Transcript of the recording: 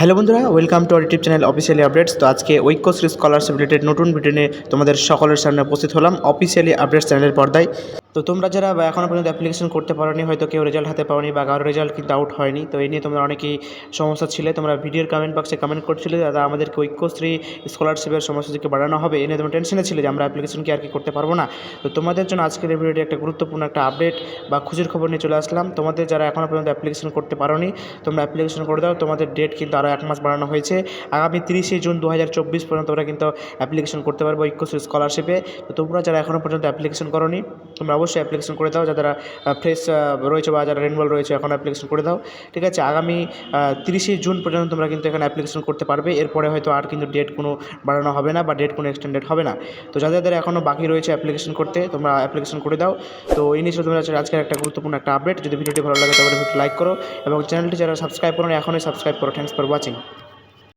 Hello বন্ধুরা welcome to YouTube channel officially updates তো আজকে ঐক্যশ্রী স্কলারশিপ রিলেটেড নতুন ভিডিও নিয়ে তোমাদের সকলের সামনে উপস্থিত হলাম অফিসিয়ালি আপডেটস চ্যানেলের পর্দায়। তো তোমরা যারা এখনও পর্যন্ত অ্যাপ্লিকেশন করতে পারোনি, হয়তো কেউ রেজাল্ট হাতে পাওনি বা কারোর রেজাল্ট কিন্তু আউট হয়নি। তো এই নিয়ে তোমরা অনেকেই সমস্যা ছিলে, তোমরা ভিডিওর কমেন্ট বক্সে কমেন্ট করছিলে দাদা আমাদেরকে ঐক্যশ্রী স্কলারশিপের সমস্যাটিকে বাড়ানো হবে। এ নিয়ে তোমরা টেনশনে ছিলে যে আমরা অ্যাপ্লিকেশন কি আর কি করতে পারব না। তো তোমাদের জন্য আজকের এই ভিডিওটি একটা গুরুত্বপূর্ণ একটা আপডেট বা খুশির খবর নিয়ে চলে আসলাম। তোমাদের যারা এখনও পর্যন্ত অ্যাপ্লিকেশন করতে পারোনি, তোমরা অ্যাপ্লিকেশন করে দাও। তোমাদের ডেট কিন্তু আরও এক মাস বাড়ানো হয়েছে। আগামী তিরিশে জুন দু হাজার চব্বিশ পর্যন্ত তোমরা কিন্তু অ্যাপ্লিকেশন করতে পারব ঐক্যশ্রী স্কলারশিপে তো তোমরা যারা এখনও পর্যন্ত অ্যাপ্লিকেশন করোনি, তোমরা অবশ্যই অ্যাপ্লিকেশন করে দাও। যারা ফ্রেশ রয়েছে বা যারা রেনবল রয়েছে, এখন অ্যাপ্লিকেশন করে দাও। ঠিক আছে? আগামী তিরিশে জুন পর্যন্ত তোমরা কিন্তু এখানে অ্যাপ্লিকেশন করতে পারবে। এরপরে হয়তো আর কিন্তু ডেট কোনো বাড়ানো হবে না বা ডেট কোনো এক্সটেন্ডেড হবে না। তো যাদের যাদের এখনও বাকি রয়েছে অ্যাপ্লিকেশন করতে, তোমরা অ্যাপ্লিকেশন করে দাও। তো এই নিয়ে তোমরা আজকের একটা গুরুত্বপূর্ণ একটা আপডেট যদি ভিডিওটি ভালো লাগে, তাহলে লাইক করো। এবং চ্যানেলটি যারা সাবস্ক্রাইব করো এখনই সাবস্ক্রাইব করো। Thanks for 进